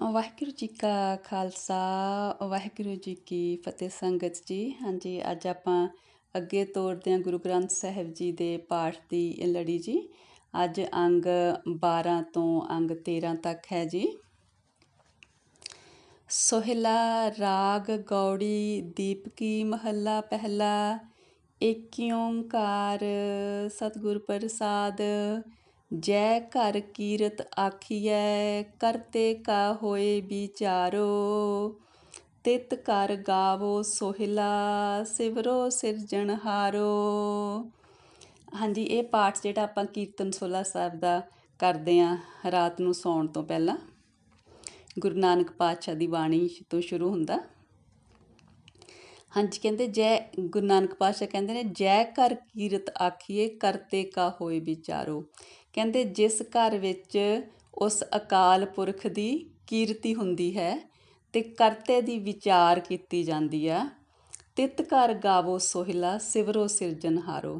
ਵਾਹਿਗੁਰੂ ਜੀ ਕਾ ਖਾਲਸਾ, ਵਾਹਿਗੁਰੂ ਜੀ ਕੀ ਫਤਿਹ ਸੰਗਤ ਜੀ। ਹਾਂਜੀ, ਅੱਜ ਆਪਾਂ ਅੱਗੇ ਤੋਰਦੇ ਹਾਂ ਗੁਰੂ ਗ੍ਰੰਥ ਸਾਹਿਬ ਜੀ ਦੇ ਪਾਠ ਦੀ ਲੜੀ ਜੀ। ਅੱਜ ਅੰਗ 12 ਤੋਂ ਅੰਗ 13 ਤੱਕ ਹੈ ਜੀ। ਸੋਹਿਲਾ ਰਾਗ ਗੌੜੀ ਦੀਪਕੀ ਮਹੱਲਾ ਪਹਿਲਾ ਏਕ ਓੰਕਾਰ ਸਤਿਗੁਰ ਪ੍ਰਸਾਦ ਜੈ ਘਰ ਕੀਰਤ ਆਖੀਐ, ਕਰਤੇ ਕਾ ਹੋਏ ਵਿਚਾਰੋ। ਤਿਤ ਕਰ ਗਾਵੋ ਸੋਹਿਲਾ, ਸਿਵਰੋ ਸਿਰਜਣਹਾਰੋ ਹਾਂਜੀ, ਇਹ ਪਾਠ ਜਿਹੜਾ ਆਪਾਂ ਕੀਰਤਨ ਸੋਲਾ ਸਾਹਿਬ ਦਾ ਕਰਦੇ ਆਂ ਰਾਤ ਨੂੰ ਸੌਣ ਤੋਂ ਪਹਿਲਾਂ। ਗੁਰੂ ਨਾਨਕ ਪਾਤਸ਼ਾਹ ਦੀ ਬਾਣੀ ਤੋਂ ਸ਼ੁਰੂ ਹੁੰਦਾ। ਹਾਂਜੀ, ਕਹਿੰਦੇ ਜੈ, ਗੁਰੂ ਨਾਨਕ ਪਾਤਸ਼ਾਹ ਕਹਿੰਦੇ ਨੇ, ਜੈ ਕਰ ਕੀਰਤ ਆਖੀਏ ਕਰਤੇ ਕਾ ਹੋਏ ਵਿਚਾਰੋ। ਕਹਿੰਦੇ ਜਿਸ ਘਰ ਵਿੱਚ ਉਸ ਅਕਾਲ ਪੁਰਖ ਦੀ ਕੀਰਤੀ ਹੁੰਦੀ ਹੈ ਤੇ ਕਰਤੇ ਦੀ ਵਿਚਾਰ ਕੀਤੀ ਜਾਂਦੀ ਆ, ਤਿਤ ਘਰ ਗਾਵੋ ਸੋਹਿਲਾ, ਸਿਵਰੋ ਸਿਰਜਨਹਾਰੋ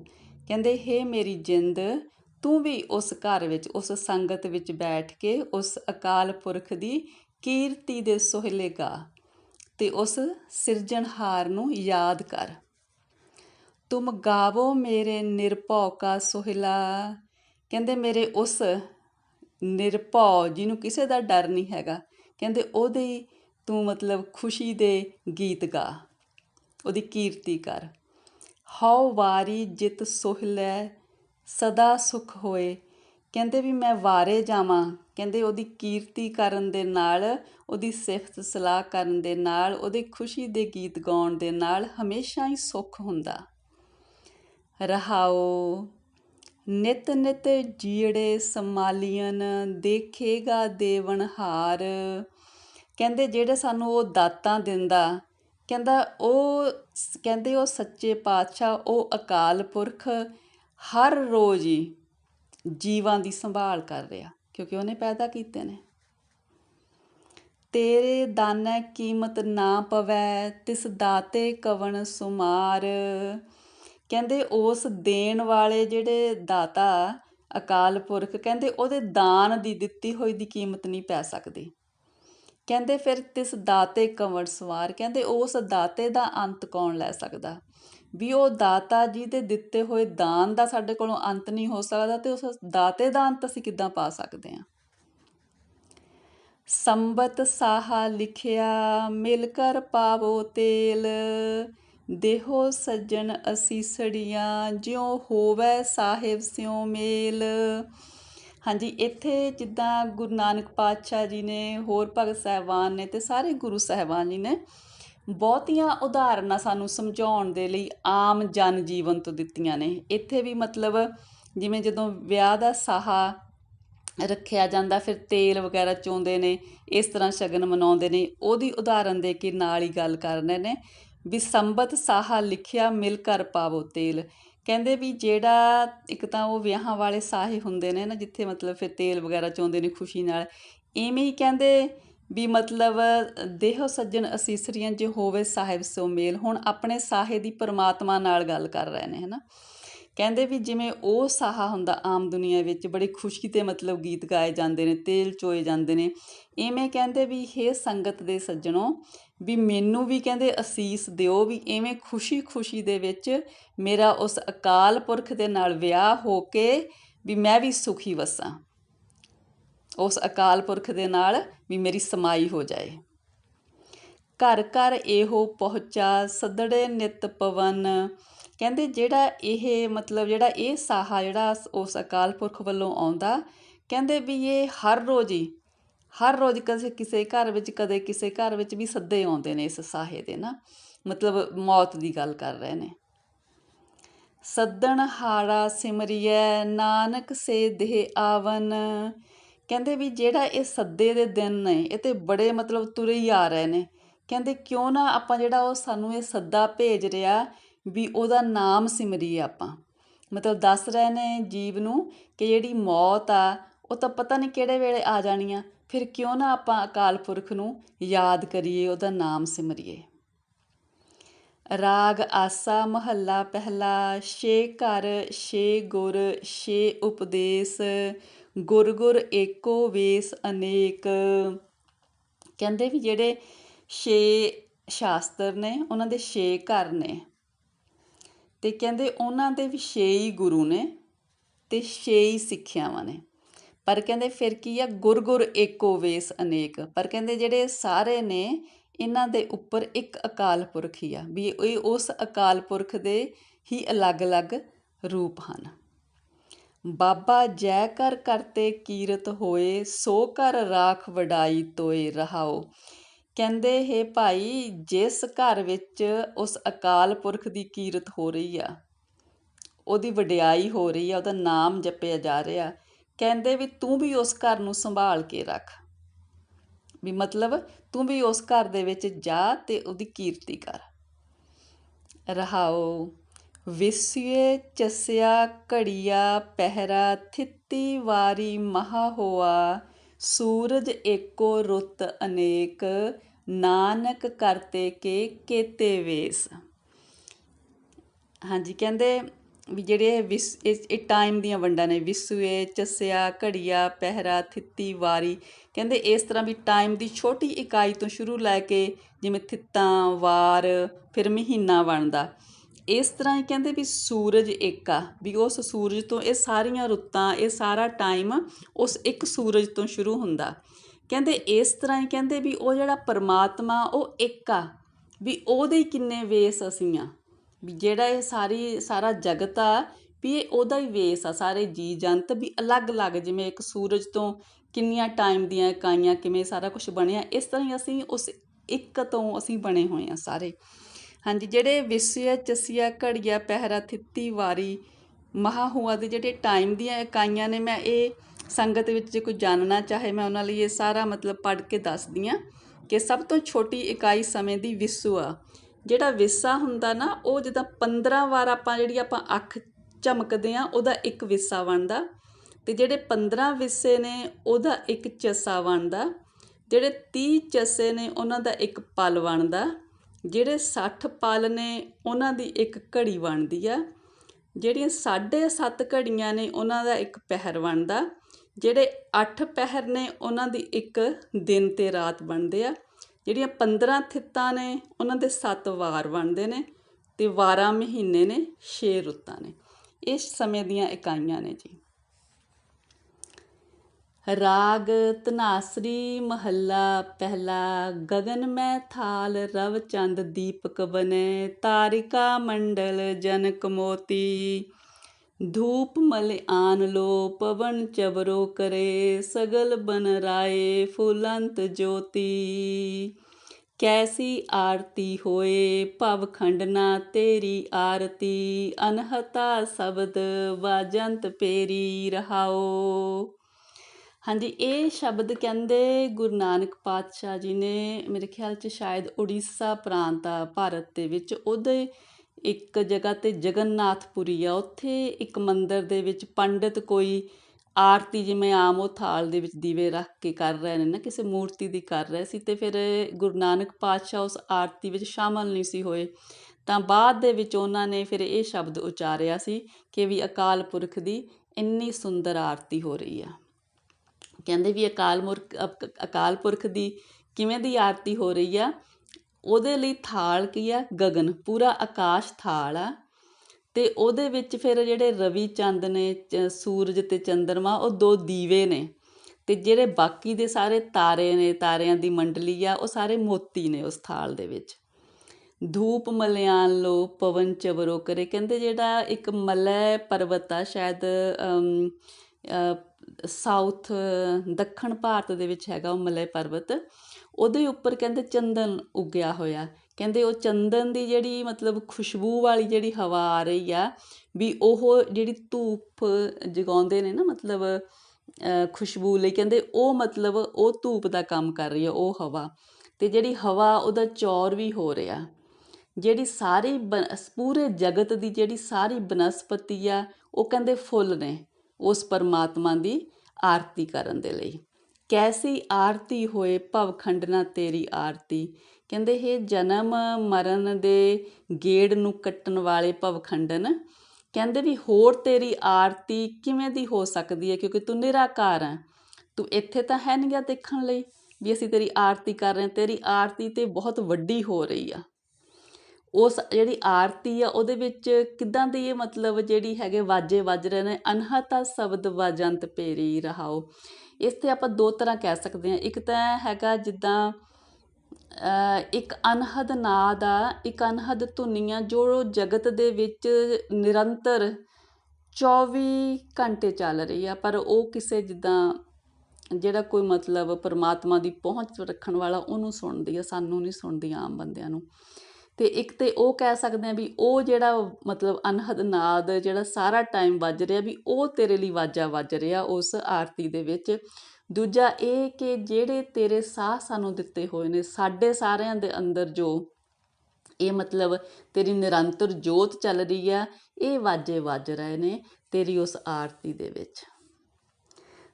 ਕਹਿੰਦੇ, ਹੇ ਮੇਰੀ ਜਿੰਦ, ਤੂੰ ਵੀ ਉਸ ਘਰ ਵਿੱਚ, ਉਸ ਸੰਗਤ ਵਿੱਚ ਬੈਠ ਕੇ ਉਸ ਅਕਾਲ ਪੁਰਖ ਦੀ ਕੀਰਤੀ ਦੇ ਸੋਹਿਲੇ ਗਾ ਤੇ ਉਸ ਸਿਰਜਣਹਾਰ ਨੂੰ ਯਾਦ ਕਰ। ਤੁਮ ਗਾਵੋ ਮੇਰੇ ਨਿਰਭਉ ਕਾ ਸੋਹਿਲਾ ਕਹਿੰਦੇ ਮੇਰੇ ਉਸ ਨਿਰਭਉ ਜਿਹਨੂੰ ਕਿਸੇ ਦਾ ਡਰ ਨਹੀਂ ਹੈਗਾ, ਕਹਿੰਦੇ ਉਹਦੇ ਤੂੰ ਮਤਲਬ ਖੁਸ਼ੀ ਦੇ ਗੀਤ ਗਾ, ਉਹਦੀ ਕੀਰਤੀ ਕਰ। ਹਉ ਵਾਰੀ ਜਿਤ ਸੁਹਲੈ ਸਦਾ ਸੁਖ ਹੋਏ। ਕਹਿੰਦੇ ਵੀ ਮੈਂ ਵਾਰੇ ਜਾਵਾਂ, ਕਹਿੰਦੇ ਉਹਦੀ ਕੀਰਤੀ ਕਰਨ ਦੇ ਨਾਲ, ਉਹਦੀ ਸਿਫਤ ਸਲਾਹ ਕਰਨ ਦੇ ਨਾਲ, ਉਹਦੇ ਖੁਸ਼ੀ ਦੇ ਗੀਤ ਗਾਉਣ ਦੇ ਨਾਲ ਹਮੇਸ਼ਾ ਹੀ ਸੁੱਖ ਹੁੰਦਾ। ਰਹਾਓ ਨਿਤ ਨਿਤ ਜੀੜੇ ਸਮਾਲੀਅਨ ਦੇਖੇਗਾ ਦੇਵਨਹਾਰ ਕਹਿੰਦੇ ਜਿਹੜੇ ਸਾਨੂੰ ਉਹ ਦਾਤਾਂ ਦਿੰਦਾ, ਕਹਿੰਦਾ ਉਹ ਕਹਿੰਦੇ ਉਹ ਸੱਚੇ ਪਾਤਸ਼ਾਹ, ਉਹ ਅਕਾਲ ਪੁਰਖ ਹਰ ਰੋਜ਼ ਹੀ ਜੀਵਾਂ ਦੀ ਸੰਭਾਲ ਕਰ ਰਿਹਾ, ਕਿਉਂਕਿ ਉਹਨੇ ਪੈਦਾ ਕੀਤੇ ਨੇ। ਤੇਰੇ ਦਾਨ ਕੀਮਤ ਨਾ ਪਵੈ, ਤਿਸ ਦਾਤੇ ਕਵਣ ਸੁਮਾਰ। ਕਹਿੰਦੇ ਉਸ ਦੇਣ ਵਾਲੇ ਜਿਹੜੇ ਦਾਤਾ ਅਕਾਲ ਪੁਰਖ, ਕਹਿੰਦੇ ਉਹਦੇ ਦਾਨ ਦੀ ਦਿੱਤੀ ਹੋਈ ਦੀ ਕੀਮਤ ਨਹੀਂ ਪੈ ਸਕਦੀ। ਕਹਿੰਦੇ ਫਿਰ ਤਿਸ ਦਾਤੇ ਕੰਵਰ ਸਵਾਰ, ਕਹਿੰਦੇ ਉਸ ਦਾਤੇ ਦਾ ਅੰਤ ਕੌਣ ਲੈ ਸਕਦਾ? ਵੀ ਉਹ ਦਾਤਾ ਜੀ ਦੇ ਦਿੱਤੇ ਹੋਏ ਦਾਨ ਦਾ ਸਾਡੇ ਕੋਲੋਂ ਅੰਤ ਨਹੀਂ ਹੋ ਸਕਦਾ ਤੇ ਉਸ ਦਾਤੇ ਦਾ ਅੰਤ ਅਸੀਂ ਕਿੱਦਾਂ ਪਾ ਸਕਦੇ ਹਾਂ? ਸੰਬਤ ਸਾਹਾ ਲਿਖਿਆ, ਮਿਲ ਕਰ ਪਾਵੋ ਤੇਲ ਦੇਹੋ ਸੱਜਣ ਅਸੀਸੜੀਆਂ ਜਿਉ ਹੋਵੇ ਸਾਹਿਬ ਸਿਉ ਮੇਲ। ਹਾਂਜੀ, ਇੱਥੇ ਜਿੱਦਾਂ ਗੁਰੂ ਨਾਨਕ ਪਾਤਸ਼ਾਹ ਜੀ ਨੇ, ਹੋਰ ਭਗਤ ਸਹਿਬਾਨ ਨੇ ਤੇ ਸਾਰੇ ਗੁਰੂ ਸਹਿਬਾਨ ਜੀ ਨੇ ਬਹੁਤੀਆਂ ਉਦਾਹਰਨਾਂ ਸਾਨੂੰ ਸਮਝਾਉਣ ਦੇ ਲਈ ਆਮ ਜਨ ਜੀਵਨ ਤੋਂ ਦਿੱਤੀਆਂ ਨੇ। ਇੱਥੇ ਵੀ ਮਤਲਬ ਜਿਵੇਂ ਜਦੋਂ ਵਿਆਹ ਦਾ ਸਾਹਾ ਰੱਖਿਆ ਜਾਂਦਾ, ਫਿਰ ਤੇਲ ਵਗੈਰਾ ਚੋਂਦੇ ਨੇ, ਇਸ ਤਰ੍ਹਾਂ ਸ਼ਗਨ ਮਨਾਉਂਦੇ ਨੇ, ਉਹਦੀ ਉਦਾਹਰਨ ਦੇ ਕੇ ਨਾਲ ਹੀ ਗੱਲ ਕਰਨੇ ਨੇ। ਵੀ ਸੰਬਤ ਸਾਹਾ ਲਿਖਿਆ ਮਿਲ ਕਰ ਪਾਵੋ ਤੇਲ। ਕਹਿੰਦੇ ਵੀ ਜਿਹੜਾ ਇੱਕ ਤਾਂ ਉਹ ਵਿਆਹਾਂ ਵਾਲੇ ਸਾਹੇ ਹੁੰਦੇ ਨੇ ਨਾ, ਜਿੱਥੇ ਮਤਲਬ ਫਿਰ ਤੇਲ ਵਗੈਰਾ ਚੋਂਦੇ ਨੇ ਖੁਸ਼ੀ ਨਾਲ ਐਵੇਂ ਹੀ ਕਹਿੰਦੇ ਵੀ ਮਤਲਬ ਦੇਹੋ ਸੱਜਣ ਅਸੀਸਰੀਆਂ ਜੇ ਹੋਵੇ ਸਾਹਿਬ ਸੋ ਮੇਲ। ਹੁਣ ਆਪਣੇ ਸਾਹੇ ਦੀ ਪਰਮਾਤਮਾ ਨਾਲ ਗੱਲ ਕਰ ਰਹੇ ਨੇ, ਹਨਾ। ਕਹਿੰਦੇ ਵੀ ਜਿਵੇਂ ਉਹ ਸਾਹਾ ਹੁੰਦਾ ਆਮ ਦੁਨੀਆ ਵਿੱਚ, ਬੜੀ ਖੁਸ਼ੀ ਤੇ ਮਤਲਬ ਗੀਤ ਗਾਏ ਜਾਂਦੇ ਨੇ, ਤੇਲ ਚੋਏ ਜਾਂਦੇ ਨੇ। ਐਵੇਂ ਕਹਿੰਦੇ ਵੀ ਹੇ ਸੰਗਤ ਦੇ ਸੱਜਣੋ ਵੀ ਮੈਨੂੰ ਵੀ ਕਹਿੰਦੇ ਅਸੀਸ ਦਿਓ ਵੀ ਐਵੇਂ ਖੁਸ਼ੀ-ਖੁਸ਼ੀ ਦੇ ਵਿੱਚ ਮੇਰਾ ਉਸ ਅਕਾਲ ਪੁਰਖ ਦੇ ਨਾਲ ਵਿਆਹ ਹੋ ਕੇ ਵੀ ਮੈਂ ਵੀ ਸੁਖੀ ਵਸਾਂ। ਉਸ ਅਕਾਲ ਪੁਰਖ ਦੇ ਨਾਲ ਵੀ ਮੇਰੀ ਸਮਾਈ ਹੋ ਜਾਏ। ਘਰ ਘਰ ਇਹੋ ਪਹੁੰਚਾ, ਸਦੜੇ ਨਿਤ ਪਵਨ। ਕਹਿੰਦੇ ਜਿਹੜਾ ਇਹ ਮਤਲਬ ਜਿਹੜਾ ਇਹ ਸਾਹਾ ਜਿਹੜਾ ਉਸ ਅਕਾਲ ਪੁਰਖ ਵੱਲੋਂ ਆਉਂਦਾ, ਕਹਿੰਦੇ ਵੀ ਇਹ ਹਰ ਰੋਜ਼ ਹੀ ਹਰ ਰੋਜ਼ ਕਦੇ ਕਿਸੇ ਘਰ ਵਿੱਚ, ਕਦੇ ਕਿਸੇ ਘਰ ਵਿੱਚ ਵੀ ਸੱਦੇ ਆਉਂਦੇ ਨੇ ਇਸ ਸਾਹੇ ਦੇ ਨਾ, ਮਤਲਬ ਮੌਤ ਦੀ ਗੱਲ ਕਰ ਰਹੇ ਨੇ। ਸੱਦਣ ਹਾਰਾ ਸਿਮਰਿਐ, ਨਾਨਕ ਸੇ ਦੇਹ ਆਵਨ। ਕਹਿੰਦੇ ਵੀ ਜਿਹੜਾ ਇਹ ਸੱਦੇ ਦੇ ਦਿਨ ਨੇ, ਇਹ ਤੇ ਬੜੇ ਮਤਲਬ ਤੁਰੇ ਹੀ ਆ ਰਹੇ ਨੇ। ਕਹਿੰਦੇ ਕਿਉਂ ਨਾ ਆਪਾਂ ਜਿਹੜਾ ਉਹ ਸਾਨੂੰ ਇਹ ਸੱਦਾ ਭੇਜ ਰਿਹਾ ਵੀ ਉਹਦਾ ਨਾਮ ਸਿਮਰੀਏ ਆਪਾਂ। ਮਤਲਬ ਦੱਸ ਰਹੇ ਨੇ ਜੀਵ ਨੂੰ ਕਿ ਜਿਹੜੀ ਮੌਤ ਆ, ਉਹ ਤਾਂ ਪਤਾ ਨਹੀਂ ਕਿਹੜੇ ਵੇਲੇ ਆ ਜਾਣੀ ਆ। ਫਿਰ ਕਿਉਂ ਨਾ ਆਪਾਂ ਅਕਾਲ ਪੁਰਖ ਨੂੰ ਯਾਦ ਕਰੀਏ, ਉਹਦਾ ਨਾਮ ਸਿਮਰੀਏ। ਰਾਗ ਆਸਾ ਮਹੱਲਾ ਪਹਿਲਾ, ਛੇ ਘਰ, ਛੇ ਗੁਰ, ਛੇ ਉਪਦੇਸ਼, ਗੁਰ ਗੁਰ ਏਕੋ ਵੇਸ ਅਨੇਕ। ਕਹਿੰਦੇ ਵੀ ਜਿਹੜੇ ਛੇ ਸ਼ਾਸਤਰ ਨੇ, ਉਹਨਾਂ ਦੇ ਛੇ ਘਰ ਨੇ। ਤੇ ਕਹਿੰਦੇ ਉਹਨਾਂ ਦੇ ਵੀ ਛੇ ਹੀ ਗੁਰੂ ਨੇ ਤੇ ਛੇ ਹੀ ਸਿੱਖਿਆਵਾਂ ਨੇ। ਪਰ ਕਹਿੰਦੇ ਫਿਰ ਕੀ ਆ? ਗੁਰ ਗੁਰ ਏਕੋ ਵੇਸ ਅਨੇਕ। ਪਰ ਕਹਿੰਦੇ ਜਿਹੜੇ ਸਾਰੇ ਨੇ, ਇਹਨਾਂ ਦੇ ਉੱਪਰ ਇੱਕ ਅਕਾਲ ਪੁਰਖ ਹੀ ਆ, ਵੀ ਇਹ ਉਸ ਅਕਾਲ ਪੁਰਖ ਦੇ ਹੀ ਅਲੱਗ-ਅਲੱਗ ਰੂਪ ਹਨ। ਬਾਬਾ ਜੈ ਕਰ ਕਰਤੇ ਕੀਰਤ ਹੋਏ, ਸੋ ਕਰ ਰਾਖ ਵਡਾਈ ਤੋਏ ਰਹਾਓ। ਕਹਿੰਦੇ, ਹੈ ਭਾਈ, ਜਿਸ ਘਰ ਵਿੱਚ ਉਸ ਅਕਾਲ ਪੁਰਖ ਦੀ ਕੀਰਤ ਹੋ ਰਹੀ ਆ, ਉਹਦੀ ਵਡਿਆਈ ਹੋ ਰਹੀ ਆ, ਉਹਦਾ ਨਾਮ ਜਪਿਆ ਜਾ ਰਿਹਾ ਕਹਿੰਦੇ ਵੀ ਤੂੰ ਵੀ ਉਸ ਘਰ ਨੂੰ ਸੰਭਾਲ ਕੇ ਰੱਖ। ਵੀ ਮਤਲਬ ਤੂੰ ਵੀ ਉਸ ਘਰ ਦੇ ਵਿੱਚ ਜਾ ਤੇ ਉਹਦੀ ਕੀਰਤੀ ਕਰ। ਰਹਾਓ ਵਿਸਵੇ ਚਸਿਆ ਘੜੀਆ ਪਹਿਰਾ ਥਿੱਤੀ ਵਾਰੀ ਮਹਾ ਹੋਆ, ਸੂਰਜ ਏਕੋ ਰੁੱਤ ਅਨੇਕ, ਨਾਨਕ ਕਰਤੇ ਕੇ ਕੇਤੇ ਵੇਸ। ਹਾਂਜੀ, ਕਹਿੰਦੇ ਵੀ ਜਿਹੜੇ ਵਿਸ, ਇਹ ਟਾਈਮ ਦੀਆਂ ਵੰਡਾਂ ਨੇ, ਵਿਸੂਏ, ਚਸਿਆ, ਘੜੀਆ, ਪਹਿਰਾ, ਥਿੱਤੀ, ਵਾਰੀ, ਕਹਿੰਦੇ ਇਸ ਤਰ੍ਹਾਂ ਵੀ ਟਾਈਮ ਦੀ ਛੋਟੀ ਇਕਾਈ ਤੋਂ ਸ਼ੁਰੂ ਲੈ ਕੇ ਜਿਵੇਂ ਥਿੱਤਾਂ, ਵਾਰ, ਫਿਰ ਮਹੀਨਾ ਬਣਦਾ। ਇਸ ਤਰ੍ਹਾਂ ਹੀ ਕਹਿੰਦੇ ਵੀ ਸੂਰਜ ਇੱਕ ਆ, ਵੀ ਉਸ ਸੂਰਜ ਤੋਂ ਇਹ ਸਾਰੀਆਂ ਰੁੱਤਾਂ, ਇਹ ਸਾਰਾ ਟਾਈਮ ਉਸ ਇੱਕ ਸੂਰਜ ਤੋਂ ਸ਼ੁਰੂ ਹੁੰਦਾ। ਕਹਿੰਦੇ ਇਸ ਤਰ੍ਹਾਂ ਹੀ ਕਹਿੰਦੇ ਵੀ ਉਹ ਜਿਹੜਾ ਪਰਮਾਤਮਾ ਉਹ ਇੱਕ ਆ, ਵੀ ਉਹਦੇ ਹੀ ਕਿੰਨੇ ਵੇਸ ਅਸੀਂ ਆ। ਵੀ ਜਿਹੜਾ ਇਹ ਸਾਰੀ, ਸਾਰਾ ਜਗਤ ਆ, ਵੀ ਇਹ ਉਹਦਾ ਹੀ ਵੇਸ ਆ, ਸਾਰੇ ਜੀ ਜੰਤ ਵੀ ਅਲੱਗ-ਅਲੱਗ ਜਿਵੇਂ ਇੱਕ ਸੂਰਜ ਤੋਂ ਕਿੰਨੀਆਂ ਟਾਈਮ ਦੀਆਂ ਇਕਾਈਆਂ, ਕਿਵੇਂ ਸਾਰਾ ਕੁਝ ਬਣਿਆ, ਇਸ ਤਰ੍ਹਾਂ ਹੀ ਅਸੀਂ ਉਸ ਇੱਕ ਤੋਂ ਅਸੀਂ ਬਣੇ ਹੋਏ ਆ ਸਾਰੇ। ਹਾਂਜੀ, ਜਿਹੜੇ ਵਿਸਿਆ, ਚਸਿਆ, ਘੜੀਆ, ਪਹਿਰਾ, ਥਿੱਤੀ, ਵਾਰੀ, ਮਹਾ ਹੁਆ ਦੇ ਜਿਹੜੇ ਟਾਈਮ ਦੀਆਂ ਇਕਾਈਆਂ ਨੇ, ਮੈਂ ਇਹ ਸੰਗਤ ਵਿੱਚ ਜੇ ਕੋਈ ਜਾਣਨਾ ਚਾਹੇ, ਮੈਂ ਉਹਨਾਂ ਲਈ ਇਹ ਸਾਰਾ ਮਤਲਬ ਪੜ੍ਹ ਕੇ ਦੱਸਦੀ ਆ ਕਿ ਸਭ ਤੋਂ ਛੋਟੀ ਇਕਾਈ ਸਮੇਂ ਦੀ ਵਿਸੂ ਆ ਜਿਹੜਾ ਵਿਰਸਾ ਹੁੰਦਾ ਨਾ, ਉਹ ਜਿੱਦਾਂ 15 ਵਾਰ ਆਪਾਂ ਜਿਹੜੀ ਆਪਾਂ ਅੱਖ ਝਮਕਦੇ ਆ ਉਹਦਾ ਇੱਕ ਵਿਰਸਾ ਬਣਦਾ। ਤੇ ਜਿਹੜੇ 15 ਵਿਰਸੇ ਨੇ, ਉਹਦਾ ਇੱਕ ਚਸਾ ਬਣਦਾ। ਜਿਹੜੇ 30 ਚਸੇ ਨੇ, ਉਹਨਾਂ ਦਾ ਇੱਕ ਪਲ ਬਣਦਾ। ਜਿਹੜੇ 60 ਪਲ ਨੇ, ਉਹਨਾਂ ਦੀ ਇੱਕ ਘੜੀ ਬਣਦੀ ਆ। ਜਿਹੜੀਆਂ 7.5 ਘੜੀਆਂ ਨੇ, ਉਹਨਾਂ ਦਾ ਇੱਕ ਪਹਿਰ ਬਣਦਾ। ਜਿਹੜੇ 8 ਪਹਿਰ ਨੇ, ਉਹਨਾਂ ਦੀ ਇੱਕ ਦਿਨ ਤੇ ਰਾਤ ਬਣਦੇ ਆ। ਜਿਹੜੀਆਂ 15 ਥਿੱਤਾਂ ਨੇ, ਉਹਨਾਂ ਦੇ 7 ਵਾਰ ਬਣਦੇ ਨੇ ਤੇ 12 ਮਹੀਨੇ ਨੇ 6 ਰੁੱਤਾਂ ਨੇ। ਇਸ ਸਮੇਂ ਦੀਆਂ ਇਕਾਈਆਂ ਨੇ ਜੀ। ਰਾਗ ਤਨਾਸਰੀ ਮਹੱਲਾ, ਪਹਿਲਾ ਗगन ਮੈਂ ਥਾਲ, ਰਵ ਚੰਦ ਦੀਪਕ ਬਨੇ ਤਾਰਿਕਾ ਮੰਡਲ ਜਨਕ ਮੋਤੀ। ਧੂਪ ਮਲ ਆਨ ਲੋ, ਪਵਨ ਚਬਰੋ ਕਰੇ, ਸਗਲ ਬਨ ਰਾਏ ਫੁਲੰਤ ਜੋਤੀ। ਕੈਸੀ ਆਰਤੀ ਹੋਏ, ਭਵ ਖੰਡਨਾ ਤੇਰੀ ਆਰਤੀ, ਅਨਹਤਾ ਸ਼ਬਦ ਵਾਜੰਤ ਪੇਰੀ ਰਹਾਓ। ਹਾਂਜੀ, ਇਹ ਸ਼ਬਦ ਕਹਿੰਦੇ ਗੁਰੂ ਨਾਨਕ ਪਾਤਸ਼ਾਹ ਜੀ ਨੇ, ਮੇਰੇ ਖਿਆਲ 'ਚ ਸ਼ਾਇਦ ਉੜੀਸਾ ਪ੍ਰਾਂਤ ਆ, ਭਾਰਤ ਦੇ ਵਿੱਚ, ਉਹਦੇ ਇੱਕ ਜਗ੍ਹਾ ਤੇ ਜਗਨਨਾਥਪੁਰੀ ਆ, ਉੱਥੇ ਇੱਕ ਮੰਦਿਰ ਦੇ ਵਿੱਚ ਪੰਡਿਤ ਕੋਈ ਆਰਤੀ ਜਿਵੇਂ ਆਮ ਉਹ ਥਾਲ ਦੇ ਵਿੱਚ ਦੀਵੇ ਰੱਖ ਕੇ ਕਰ ਰਹੇ ਨੇ ਨਾ, ਕਿਸੇ ਮੂਰਤੀ ਦੀ ਕਰ ਰਹੇ ਸੀ ਤੇ ਫਿਰ ਗੁਰੂ ਨਾਨਕ ਪਾਤਸ਼ਾਹ ਉਸ ਆਰਤੀ ਵਿੱਚ ਸ਼ਾਮਲ ਨਹੀਂ ਸੀ ਹੋਏ। ਤਾਂ ਬਾਅਦ ਦੇ ਵਿੱਚ ਉਹਨਾਂ ਨੇ ਫਿਰ ਇਹ ਸ਼ਬਦ ਉਚਾਰਿਆ ਸੀ ਕਿ ਵੀ ਅਕਾਲ ਪੁਰਖ ਦੀ ਇੰਨੀ ਸੁੰਦਰ ਆਰਤੀ ਹੋ ਰਹੀ ਆ। ਕਹਿੰਦੇ ਵੀ ਅਕਾਲ ਮੁਰਖ ਅਕਾਲ ਪੁਰਖ ਦੀ ਕਿਵੇਂ ਦੀ ਆਰਤੀ ਹੋ ਰਹੀ ਆ? ਉਹਦੇ ਲਈ ਥਾਲ ਕੀ ਆ? ਗगन ਪੂਰਾ ਆਕਾਸ਼ ਥਾਲ ਆ। ਤੇ ਉਹਦੇ ਵਿੱਚ ਫਿਰ ਜਿਹੜੇ ਰਵੀ ਚੰਦ ਨੇ ਸੂਰਜ ਤੇ ਚੰਦਰਮਾ, ਉਹ ਦੋ ਦੀਵੇ ਨੇ। ਤੇ ਜਿਹੜੇ ਬਾਕੀ ਦੇ ਸਾਰੇ ਤਾਰੇ ਨੇ, ਤਾਰਿਆਂ ਦੀ ਮੰਡਲੀ ਆ, ਉਹ ਸਾਰੇ ਮੋਤੀ ਨੇ ਉਸ ਥਾਲ ਦੇ ਵਿੱਚ। ਧੂਪ ਮਲਿਆਨ ਲੋ, ਪਵਨ ਚਵਰੋ ਕਰੇ। ਕਹਿੰਦੇ ਜਿਹੜਾ ਇੱਕ ਮਲੈ ਪਰਬਤ ਆ, ਸ਼ਾਇਦ ਸਾਊਥ ਦੱਖਣ ਭਾਰਤ ਦੇ ਵਿੱਚ ਹੈਗਾ ਉਹ ਮਲੈ ਪਰਬਤ। ਉਹਦੇ ਉੱਪਰ ਕਹਿੰਦੇ ਚੰਦਨ ਉੱਗਿਆ ਹੋਇਆ। ਕਹਿੰਦੇ ਉਹ ਚੰਦਨ ਦੀ ਜਿਹੜੀ ਮਤਲਬ ਖੁਸ਼ਬੂ ਵਾਲੀ ਜਿਹੜੀ ਹਵਾ ਆ ਰਹੀ ਆ, ਵੀ ਉਹ ਜਿਹੜੀ ਧੂਪ ਜਗਾਉਂਦੇ ਨੇ ਨਾ ਮਤਲਬ ਖੁਸ਼ਬੂ ਲਈ ਕਹਿੰਦੇ ਉਹ ਮਤਲਬ ਉਹ ਧੂਪ ਦਾ ਕੰਮ ਕਰ ਰਹੀ ਆ, ਉਹ ਹਵਾ। ਤੇ ਜਿਹੜੀ ਹਵਾ ਉਹਦਾ ਚੌਰ ਵੀ ਹੋ ਰਿਹਾ। ਜਿਹੜੀ ਸਾਰੀ ਪੂਰੇ ਜਗਤ ਦੀ ਜਿਹੜੀ ਸਾਰੀ ਬਨਸਪਤੀ ਆ, ਉਹ ਕਹਿੰਦੇ ਫੁੱਲ ਨੇ ਉਸ ਪਰਮਾਤਮਾ ਦੀ ਆਰਤੀ ਕਰਨ ਦੇ ਲਈ। ਕੈਸੀ ਆਰਤੀ ਹੋਏ ਭਵ ਖੰਡਨਾ ਤੇਰੀ ਆਰਤੀ? ਕਹਿੰਦੇ ਇਹ ਜਨਮ ਮਰਨ ਦੇ ਗੇੜ ਨੂੰ ਕੱਟਣ ਵਾਲੇ ਭਵ ਖੰਡਨ। ਕਹਿੰਦੇ ਵੀ ਹੋਰ ਤੇਰੀ ਆਰਤੀ ਕਿਵੇਂ ਦੀ ਹੋ ਸਕਦੀ ਹੈ? ਕਿਉਂਕਿ ਤੂੰ ਨਿਰਾਕਾਰ ਹੈ। ਤੂੰ ਇੱਥੇ ਤਾਂ ਹੈ ਨਹੀਂ ਗਿਆ ਦੇਖਣ ਲਈ ਵੀ ਅਸੀਂ ਤੇਰੀ ਆਰਤੀ ਕਰ ਰਹੇ ਹਾਂ। ਤੇਰੀ ਆਰਤੀ ਤੇ ਬਹੁਤ ਵੱਡੀ ਹੋ ਰਹੀ ਆ। ਉਸ ਜਿਹੜੀ ਆਰਤੀ ਆ, ਉਹਦੇ ਵਿੱਚ ਕਿਦਾਂ ਦੀ ਇਹ ਮਤਲਬ ਜਿਹੜੀ ਹੈਗੇ ਵਾਜੇ ਵੱਜ ਰਹੇ ਨੇ? ਅਨਹਤਾ ਸ਼ਬਦ ਵਾਜੰਤ ਪੇਰੀ ਰਹਾਓ। ਇਸ ਤੇ ਆਪਾਂ ਦੋ ਤਰ੍ਹਾਂ ਕਹਿ ਸਕਦੇ ਹਾਂ। ਇੱਕ ਤਾਂ ਹੈਗਾ ਜਿੱਦਾਂ ਇੱਕ ਅਨਹਦ ਨਾਦ ਆ ਇੱਕ ਅਨਹਦ ਧੁਨੀਆਂ, ਜੋ ਜਗਤ ਦੇ ਵਿੱਚ ਨਿਰੰਤਰ 24 ਘੰਟੇ ਚੱਲ ਰਹੀ ਆ। ਪਰ ਉਹ ਕਿਸੇ ਜਿੱਦਾਂ, ਜਿਹੜਾ ਕੋਈ ਮਤਲਬ ਪਰਮਾਤਮਾ ਦੀ ਪਹੁੰਚ ਰੱਖਣ ਵਾਲਾ, ਉਹਨੂੰ ਸੁਣਦੀ ਆ, ਸਾਨੂੰ ਨਹੀਂ ਸੁਣਦੀ ਆਮ ਬੰਦਿਆਂ ਨੂੰ। ਅਤੇ ਇੱਕ ਤਾਂ ਉਹ ਕਹਿ ਸਕਦੇ ਹਾਂ ਵੀ ਉਹ ਜਿਹੜਾ ਮਤਲਬ ਅਨਹਦ ਨਾਦ ਜਿਹੜਾ ਸਾਰਾ ਟਾਈਮ ਵੱਜ ਰਿਹਾ ਵੀ ਉਹ ਤੇਰੇ ਲਈ ਵਾਜਾ ਵੱਜ ਰਿਹਾ ਉਸ ਆਰਤੀ ਦੇ ਵਿੱਚ। ਦੂਜਾ ਇਹ ਕਿ ਜਿਹੜੇ ਤੇਰੇ ਸਾਹ ਸਾਨੂੰ ਦਿੱਤੇ ਹੋਏ ਨੇ, ਸਾਡੇ ਸਾਰਿਆਂ ਦੇ ਅੰਦਰ ਜੋ ਇਹ ਮਤਲਬ ਤੇਰੀ ਨਿਰੰਤਰ ਜੋਤ ਚੱਲ ਰਹੀ ਆ, ਇਹ ਵਾਜੇ ਵੱਜ ਰਹੇ ਨੇ ਤੇਰੀ ਉਸ ਆਰਤੀ ਦੇ ਵਿੱਚ।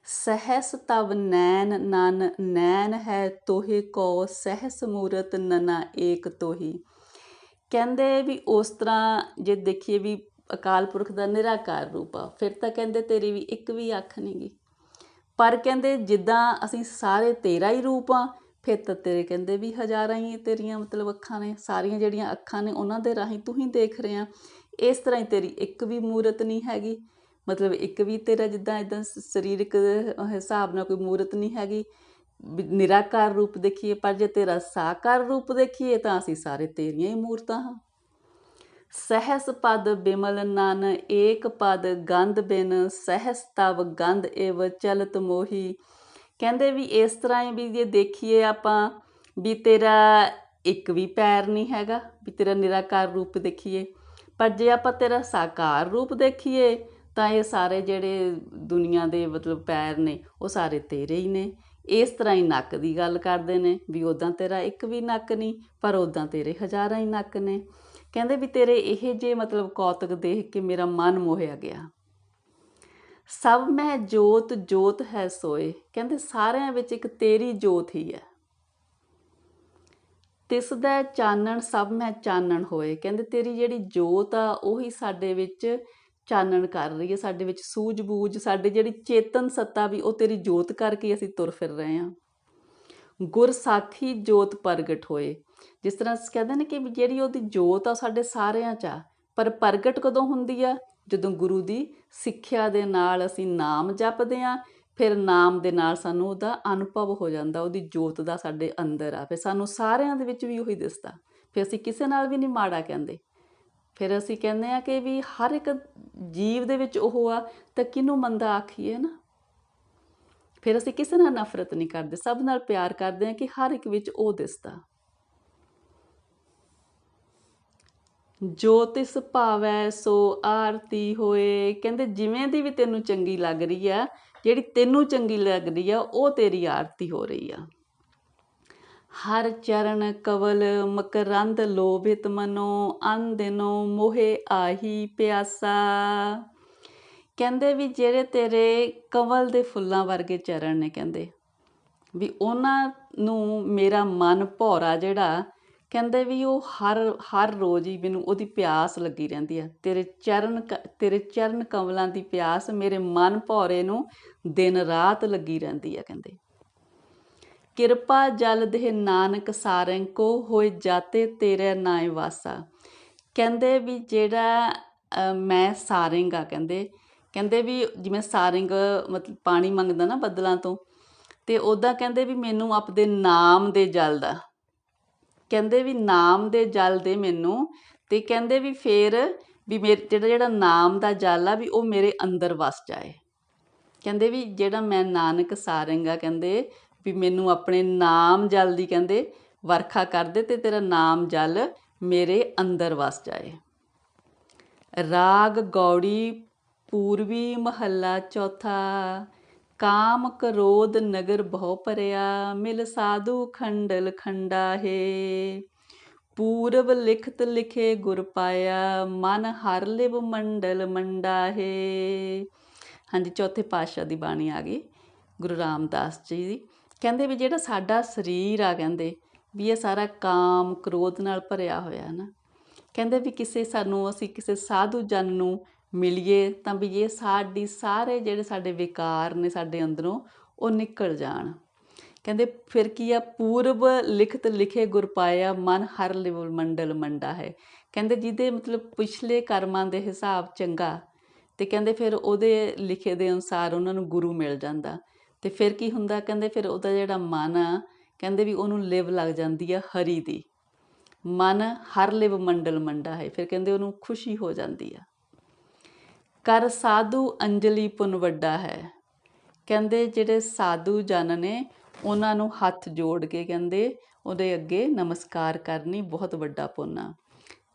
ਸਹਸ ਤਵ ਨੈਣ ਨਨ, ਨੈਣ ਹੈ ਤੋਹੇ ਕੋ, ਸਹਸ ਮੂਰਤ ਨਨਾ ਏਕ ਤੋਹੀ। ਕਹਿੰਦੇ ਵੀ ਉਸ ਤਰ੍ਹਾਂ ਜੇ ਦੇਖੀਏ ਵੀ ਅਕਾਲ ਪੁਰਖ ਦਾ ਨਿਰਾਕਾਰ ਰੂਪ ਆ, ਫਿਰ ਤਾਂ ਕਹਿੰਦੇ ਤੇਰੀ ਵੀ ਇੱਕ ਵੀ ਅੱਖ ਨਹੀਂਗੀ ਪਰ ਕਹਿੰਦੇ ਜਿੱਦਾਂ ਅਸੀਂ ਸਾਰੇ ਤੇਰਾ ਹੀ ਰੂਪ ਆ, ਫਿਰ ਤਾਂ ਤੇਰੇ ਕਹਿੰਦੇ ਵੀ ਹਜ਼ਾਰਾਂ ਹੀ ਤੇਰੀਆਂ ਮਤਲਬ ਅੱਖਾਂ ਨੇ, ਸਾਰੀਆਂ ਜਿਹੜੀਆਂ ਅੱਖਾਂ ਨੇ ਉਹਨਾਂ ਦੇ ਰਾਹੀਂ ਤੂੰ ਹੀ ਦੇਖ ਰਿਹਾ। ਇਸ ਤਰ੍ਹਾਂ ਹੀ ਤੇਰੀ ਇੱਕ ਵੀ ਮੂਰਤ ਨਹੀਂ ਹੈਗੀ। ਮਤਲਬ ਇੱਕ ਵੀ ਤੇਰਾ ਜਿੱਦਾਂ ਇਦਾਂ ਸਰੀਰਕ ਹਿਸਾਬ ਨਾਲ ਕੋਈ ਮੂਰਤ ਨਹੀਂ ਹੈਗੀ। ਨਿਰਾਕਾਰ ਰੂਪ ਦੇਖੀਏ, ਪਰ ਜੇ ਤੇਰਾ ਸਾਕਾਰ ਰੂਪ ਦੇਖੀਏ ਤਾਂ ਅਸੀਂ ਸਾਰੇ ਤੇਰੀਆਂ ਹੀ ਮੂਰਤਾਂ ਹਾਂ। ਸਹਸ ਪਦ ਬਿਮਲ ਨਨ ਏਕ ਪਦ ਗੰਧ ਬਿਨ ਸਹਸ ਤਵ ਗੰਧ ਏਵ ਚਲਤ ਮੋਹੀ। ਕਹਿੰਦੇ ਵੀ ਇਸ ਤਰ੍ਹਾਂ ਹੀ ਵੀ ਜੇ ਦੇਖੀਏ ਆਪਾਂ ਵੀ ਤੇਰਾ ਇੱਕ ਵੀ ਪੈਰ ਨਹੀਂ ਹੈਗਾ, ਵੀ ਤੇਰਾ ਨਿਰਾਕਾਰ ਰੂਪ ਦੇਖੀਏ। ਪਰ ਜੇ ਆਪਾਂ ਤੇਰਾ ਸਾਕਾਰ ਰੂਪ ਦੇਖੀਏ ਤਾਂ ਇਹ ਸਾਰੇ ਜਿਹੜੇ ਦੁਨੀਆ ਦੇ ਮਤਲਬ ਪੈਰ ਨੇ, ਉਹ ਸਾਰੇ ਤੇਰੇ ਹੀ ਨੇ। ਇਸ ਤਰ੍ਹਾਂ ਹੀ ਨੱਕ ਦੀ ਗੱਲ ਕਰਦੇ ਨੇ ਵੀ ਉਦਾਂ ਤੇਰਾ ਇੱਕ ਵੀ ਨੱਕ ਨਹੀਂ, ਪਰ ਉਦਾਂ ਤੇਰੇ ਹਜ਼ਾਰਾਂ ਹੀ ਨੱਕ ਨੇ। ਕਹਿੰਦੇ ਵੀ ਤੇਰੇ ਇਹ ਜੇ ਮਤਲਬ ਕੌਤਕ ਦੇਖ ਕੇ ਮੇਰਾ ਮਨ ਮੋਹਿਆ ਗਿਆ। ਸਭ ਮੈਂ ਜੋਤ ਜੋਤ ਹੈ ਸੋਏ। ਕਹਿੰਦੇ ਸਾਰਿਆਂ ਵਿੱਚ ਇੱਕ ਤੇਰੀ ਜੋਤ ਹੀ ਹੈ। ਤਿਸ ਦਾ ਚਾਨਣ, ਸਭ ਮੈਂ ਚਾਨਣ ਹੋਏ। ਕਹਿੰਦੇ ਤੇਰੀ ਜਿਹੜੀ ਜੋਤ ਆ, ਉਹੀ ਸਾਡੇ ਵਿੱਚ ਚਾਨਣ ਕਰ ਰਹੀ ਹੈ ਸਾਡੇ ਵਿੱਚ ਸੂਝ-ਬੂਝ, ਸਾਡੇ ਜਿਹੜੀ ਚੇਤਨ ਸੱਤਾ ਵੀ ਉਹ ਤੇਰੀ ਜੋਤ ਕਰਕੇ ਅਸੀਂ ਤੁਰ ਫਿਰ ਰਹੇ ਹਾਂ। ਗੁਰ ਸਾਖੀ ਜੋਤ ਪ੍ਰਗਟ ਹੋਏ। ਜਿਸ ਤਰ੍ਹਾਂ ਅਸੀਂ ਕਹਿੰਦੇ ਨੇ ਕਿ ਜਿਹੜੀ ਉਹਦੀ ਜੋਤ ਆ ਉਹ ਸਾਡੇ ਸਾਰਿਆਂ 'ਚ ਆ, ਪਰ ਪ੍ਰਗਟ ਕਦੋਂ ਹੁੰਦੀ ਆ? ਜਦੋਂ ਗੁਰੂ ਦੀ ਸਿੱਖਿਆ ਦੇ ਨਾਲ ਅਸੀਂ ਨਾਮ ਜਪਦੇ ਆ ਫਿਰ ਨਾਮ ਦੇ ਨਾਲ ਸਾਨੂੰ ਉਹਦਾ ਅਨੁਭਵ ਹੋ ਜਾਂਦਾ, ਉਹਦੀ ਜੋਤ ਦਾ ਸਾਡੇ ਅੰਦਰ ਆ, ਫਿਰ ਸਾਨੂੰ ਸਾਰਿਆਂ ਦੇ ਵਿੱਚ ਵੀ ਉਹੀ ਦਿਸਦਾ। ਫਿਰ ਅਸੀਂ ਕਿਸੇ ਨਾਲ ਵੀ ਨਹੀਂ ਮਾੜਾ ਕਹਿੰਦੇ। ਫਿਰ ਅਸੀਂ ਕਹਿੰਦੇ ਆ ਕਿ ਵੀ ਹਰ ਇੱਕ ਜੀਵ ਦੇ ਵਿੱਚ ਉਹ ਆ ਤਾਂ ਕਿਹਨੂੰ ਮੰਦਾ ਆਖੀਏ ਨਾ? ਫਿਰ ਅਸੀਂ ਕਿਸੇ ਨਾਲ ਨਫ਼ਰਤ ਨਹੀਂ ਕਰਦੇ, ਸਭ ਨਾਲ ਪਿਆਰ ਕਰਦੇ ਆ ਕਿ ਹਰ ਇੱਕ ਵਿੱਚ ਉਹ ਦਿਸਦਾ। ਜੋ ਤਿਸ ਭਾਵੈ ਸੋ ਆਰਤੀ ਹੋਏ। ਕਹਿੰਦੇ ਜਿਵੇਂ ਦੀ ਵੀ ਤੈਨੂੰ ਚੰਗੀ ਲੱਗ ਰਹੀ ਆ, ਜਿਹੜੀ ਤੈਨੂੰ ਚੰਗੀ ਲੱਗ ਰਹੀ ਆ, ਉਹ ਤੇਰੀ ਆਰਤੀ ਹੋ ਰਹੀ ਆ। ਹਰ ਚਰਨ ਕਵਲ ਮਕਰੰਦ ਲੋਭਿਤ ਮਨੋ ਅੰਦਿਨੋ ਮੋਹੇ ਆਹੀ ਪਿਆਸਾ। ਕਹਿੰਦੇ ਵੀ ਜਿਹੜੇ ਤੇਰੇ ਕਵਲ ਦੇ ਫੁੱਲਾਂ ਵਰਗੇ ਚਰਨ ਨੇ ਕਹਿੰਦੇ, ਵੀ ਉਹਨਾਂ ਨੂੰ ਮੇਰਾ ਮਨ ਭੌਰਾ ਜਿਹੜਾ, ਕਹਿੰਦੇ ਵੀ ਉਹ ਹਰ ਹਰ ਰੋਜ਼ ਹੀ ਮੈਨੂੰ ਉਹਦੀ ਪਿਆਸ ਲੱਗੀ ਰਹਿੰਦੀ ਆ। ਤੇਰੇ ਚਰਨ ਕ- ਤੇਰੇ ਚਰਨ ਕਮਲਾਂ ਦੀ ਪਿਆਸ ਮੇਰੇ ਮਨ ਭੌਰੇ ਨੂੰ ਦਿਨ ਰਾਤ ਲੱਗੀ ਰਹਿੰਦੀ ਆ, ਕਹਿੰਦੇ। ਕਿਰਪਾ ਜਲ ਦੇ ਨਾਨਕ ਸਾਰੰਗ ਕੋ ਹੋਏ ਜਾਤੇ ਤੇਰੇ ਨਾਏ ਵਾਸਾ। ਕਹਿੰਦੇ ਵੀ ਜਿਹੜਾ ਮੈਂ ਸਾਰਿੰਗ ਕਹਿੰਦੇ ਕਹਿੰਦੇ ਵੀ ਜਿਵੇਂ ਸਾਰਿੰਗ ਮਤਲਬ ਪਾਣੀ ਮੰਗਦਾ ਨਾ ਬੱਦਲਾਂ ਤੋਂ, ਤੇ ਉਦਾਂ ਕਹਿੰਦੇ ਵੀ ਮੈਨੂੰ ਆਪਦੇ ਨਾਮ ਦੇ ਜਲ ਦਾ। ਕਹਿੰਦੇ ਵੀ ਨਾਮ ਦੇ ਜਲ ਦੇ ਮੈਨੂੰ, ਤੇ ਕਹਿੰਦੇ ਵੀ ਫੇਰ ਵੀ ਮੇਰੇ ਜਿਹੜਾ ਜਿਹੜਾ ਨਾਮ ਦਾ ਜਲ ਆ ਵੀ ਉਹ ਮੇਰੇ ਅੰਦਰ ਵਸ ਜਾਏ। ਕਹਿੰਦੇ ਵੀ ਜਿਹੜਾ ਮੈਂ ਨਾਨਕ ਸਾਰੰਗਾ ਕਹਿੰਦੇ ਵੀ ਮੈਨੂੰ ਆਪਣੇ ਨਾਮ ਜਲ ਦੀ ਕਹਿੰਦੇ, ਵਰਖਾ ਕਰ ਦੇ ਤੇ ਤੇਰਾ ਨਾਮ ਜਲ ਮੇਰੇ ਅੰਦਰ ਵਸ ਜਾਏ। ਰਾਗ ਗੌੜੀ ਪੂਰਬੀ ਮਹੱਲਾ ਚੌਥਾ, ਕਾਮ ਕ੍ਰੋਧ ਨਗਰ ਬਹੁ ਪਰਿਆ, ਮਿਲ ਸਾਧੂ ਖੰਡਲ ਖੰਡਾ ਹੈ ਪੂਰਬ ਲਿਖਤ ਲਿਖੇ ਗੁਰ ਪਾਇਆ, ਮਨ ਹਰ ਲਿਵ ਮੰਡਲ ਮੰਡਾ ਹੈ ਹਾਂਜੀ, ਚੌਥੇ ਪਾਤਸ਼ਾਹ ਦੀ ਬਾਣੀ ਆ ਗਈ, ਗੁਰੂ ਰਾਮਦਾਸ ਜੀ ਦੀ। ਕਹਿੰਦੇ ਵੀ ਜਿਹੜਾ ਸਾਡਾ ਸਰੀਰ ਆ ਕਹਿੰਦੇ, ਵੀ ਇਹ ਸਾਰਾ ਕਾਮ ਕ੍ਰੋਧ ਨਾਲ ਭਰਿਆ ਹੋਇਆ ਹੈ ਨਾ। ਕਹਿੰਦੇ ਵੀ ਕਿਸੇ ਸਾਨੂੰ ਅਸੀਂ ਕਿਸੇ ਸਾਧੂ ਜਨ ਨੂੰ ਮਿਲੀਏ ਤਾਂ ਵੀ ਇਹ ਸਾਡੀ ਸਾਰੇ ਜਿਹੜੇ ਸਾਡੇ ਵਿਕਾਰ ਨੇ ਸਾਡੇ ਅੰਦਰੋਂ ਉਹ ਨਿਕਲ ਜਾਣ। ਕਹਿੰਦੇ ਫਿਰ ਕੀ ਆ, ਪੂਰਬ ਲਿਖਤ ਲਿਖੇ ਗੁਰ ਪਾਇਆ, ਮਨ ਹਰ ਲਿਵਲ ਮੰਡਲ ਮੰਡਾ ਹੈ। ਕਹਿੰਦੇ ਜਿਹਦੇ ਮਤਲਬ ਪਿਛਲੇ ਕਰਮਾਂ ਦੇ ਹਿਸਾਬ ਚੰਗਾ ਤੇ ਕਹਿੰਦੇ ਫਿਰ ਉਹਦੇ ਲਿਖੇ ਦੇ ਅਨੁਸਾਰ ਉਹਨਾਂ ਨੂੰ ਗੁਰੂ ਮਿਲ ਜਾਂਦਾ। ਤੇ ਫਿਰ ਕੀ ਹੁੰਦਾ? ਕਹਿੰਦੇ ਫਿਰ ਉਹਦਾ ਜਿਹੜਾ ਮਨ ਆ, ਕਹਿੰਦੇ ਵੀ ਉਹਨੂੰ ਲਿਵ ਲੱਗ ਜਾਂਦੀ ਆ ਹਰੀ ਦੀ। ਮਨ ਹਰ ਲਿਵ ਮੰਡਲ ਮੰਡਾ ਹੈ, ਫਿਰ ਕਹਿੰਦੇ ਉਹਨੂੰ ਖੁਸ਼ੀ ਹੋ ਜਾਂਦੀ ਆ। ਕਰ ਸਾਧੂ ਅੰਜਲੀ ਪੁੰਨ ਵੱਡਾ ਹੈ। ਕਹਿੰਦੇ ਜਿਹੜੇ ਸਾਧੂ ਜਨ ਨੇ, ਉਹਨਾਂ ਨੂੰ ਹੱਥ ਜੋੜ ਕੇ ਕਹਿੰਦੇ ਉਹਦੇ ਅੱਗੇ ਨਮਸਕਾਰ ਕਰਨੀ ਬਹੁਤ ਵੱਡਾ ਪੁੰਨ ਆ।